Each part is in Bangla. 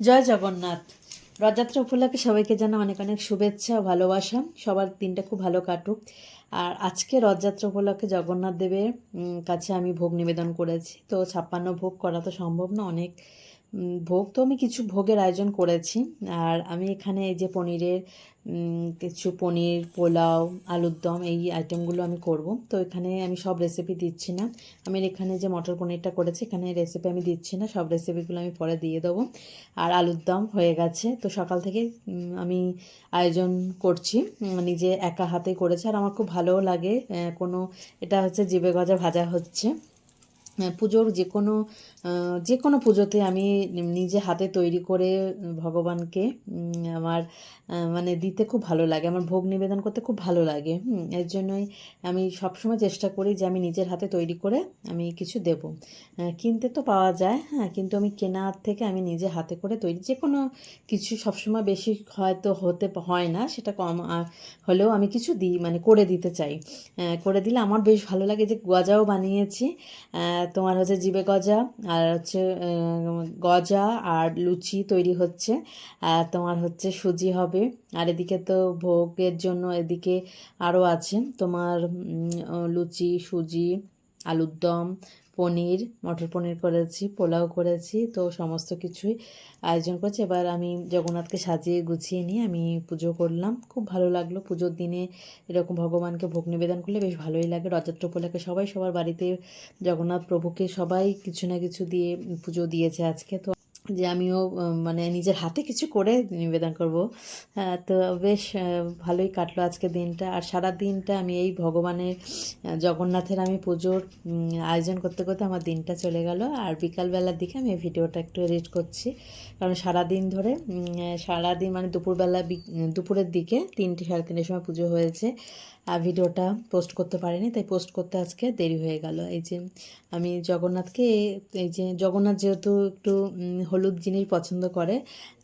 জয় জগন্নাথ। রথযাত্রা উপলক্ষে সবাইকে জানা অনেক অনেক শুভেচ্ছা ভালোবাসা। সবার দিনটা খুব ভালো কাটুক। আর আজকে রথযাত্রা উপলক্ষে জগন্নাথ দেবের কাছে আমি ভোগ নিবেদন করেছি। তো ছাপ্পান্ন ভোগ করা তো সম্ভব না, অনেক ভোগ তো আমি কিছু ভোগের আয়োজন করেছি। আর আমি এখানে এই যে পনিরের কিছু পনির, পোলাও, আলুর দম, এই আইটেমগুলো আমি করব। তো এখানে আমি সব রেসিপি দিচ্ছি না। আমি এখানে যে মটর পনিরটা করেছি, এখানে রেসিপি আমি দিচ্ছি না। সব রেসিপিগুলো আমি পরে দিয়ে দেবো। আর আলুর দম হয়ে গেছে। তো সকাল থেকে আমি আয়োজন করছি। নিজে একা হাতে করেছি। আর আমার খুব ভালোও লাগে কোনো, এটা হচ্ছে জিবে গজা ভাজা হচ্ছে। পুজোর যে কোনো যে কোনো পুজোতে আমি নিজে হাতে তৈরি করে ভগবানকে আমার মানে দিতে খুব ভালো লাগে, আমার ভোগ নিবেদন করতে খুব ভালো লাগে এর জন্যই আমি সবসময় চেষ্টা করি যে আমি নিজের হাতে তৈরি করে আমি কিছু দেব। কিনতে তো পাওয়া যায় হ্যাঁ কিন্তু আমি কেনার থেকে আমি নিজে হাতে করে তৈরি, যে কোনো কিছু সবসময় বেশি হয়তো হতে হয় না, সেটা কম হলেও আমি কিছু দিই মানে করে দিতে চাই। করে দিলে আমার বেশ ভালো লাগে যে গজাও বানিয়েছি তোমার হচ্ছে জিবে গজা, আর হচ্ছে গজা আর লুচি তৈরি হচ্ছে, আর তোমার হচ্ছে সুজি হবে। আর এদিকে তো ভোগের জন্য এদিকে আরও আছে তোমার লুচি, সুজি আলুর দম, পনির, মটর পনির করেছি, পোলাও করেছি, তো সমস্ত কিছুই আয়োজন করেছি। এবার আমি জগন্নাথকে সাজিয়ে গুছিয়ে নিয়ে আমি পুজো করলাম। খুব ভালো লাগল পুজোর দিনে এরকম ভগবানকে ভোগ নিবেদন করলে বেশ ভালোই লাগে। রথযাত্রা উপলক্ষে সবাই সবার বাড়িতে জগন্নাথ প্রভুকে সবাই কিছু না কিছু দিয়ে পুজো দিয়েছে আজকে, তো যে আমিও মানে নিজের হাতে কিছু করে নিবেদন করব। হ্যাঁ, তো বেশ ভালোই কাটলো আজকে দিনটা। আর সারা দিনটা আমি এই ভগবানের জগন্নাথের আমি পুজোর আয়োজন করতে করতে আমার দিনটা চলে গেল। আর বিকালবেলার দিকে আমি ভিডিওটা একটু এডিট করছি। কারণ সারা দিন ধরে উম, আহ, সারাদিন মানে দুপুরবেলা দুপুরের দিকে তিনটে সাড়ে তিনটের সময় পুজো হয়েছে। আর ভিডিওটা পোস্ট করতে পারিনি তাই পোস্ট করতে আজকে দেরি হয়ে গেল। এই যে আমি জগন্নাথকে এই যে জগন্নাথ যেহেতু একটু হলুদ জিনিস পছন্দ করে।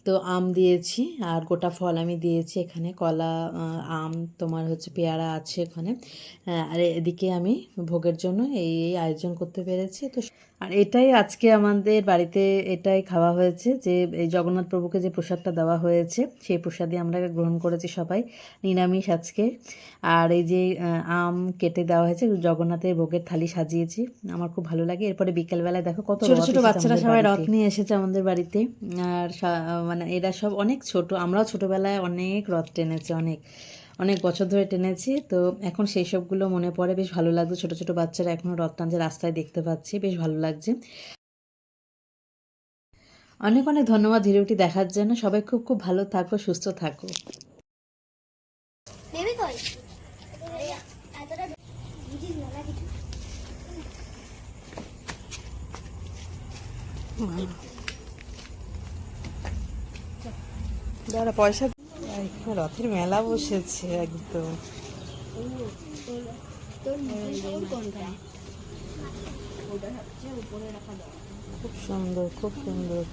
তো আম দিয়েছি আর গোটা ফল আমি দিয়েছি এখানে। কলা আম তোমার হচ্ছে পেয়ারা আছে এখানে আর এদিকে আমি ভোগের জন্য এই এই আয়োজন করতে পেরেছি। তো আর এটাই আজকে আমাদের বাড়িতে এটাই খাওয়া হয়েছে যে এই জগন্নাথ প্রভুকে যে প্রসাদটা দেওয়া হয়েছে সেই প্রসাদই আমরা গ্রহণ করেছি সবাই নিরামিষ আজকে। আর এই যে আম কেটে দেওয়া হয়েছে জগন্নাথের ভোগের থালি সাজিয়েছি। আমার খুব ভালো লাগে। এরপরে বিকেলবেলায় দেখো কত ছোট ছোট বাচ্চারা সবাই রথ নিয়ে এসেছে আমাদের বাড়িতে। আর মানে এরা সব অনেক ছোট। আমরাও ছোটবেলায় অনেক রথ টেনেছি অনেক অনেক বছর ধরে টেনেছি। তো এখন সেই সবগুলো মনে পড়ে। বেশ ভালো লাগছে ছোট ছোট বাচ্চারা এখনও রথ টানছে রাস্তায় দেখতে পাচ্ছি। বেশ ভালো লাগছে। অনেক অনেক ধন্যবাদ ভিডিওটি দেখার জন্য। সবাই খুব খুব ভালো থাকো সুস্থ থাকো। বেবি যারা পয়সা রথের মেলা বসেছে একদম। খুব সুন্দর খুব সুন্দর।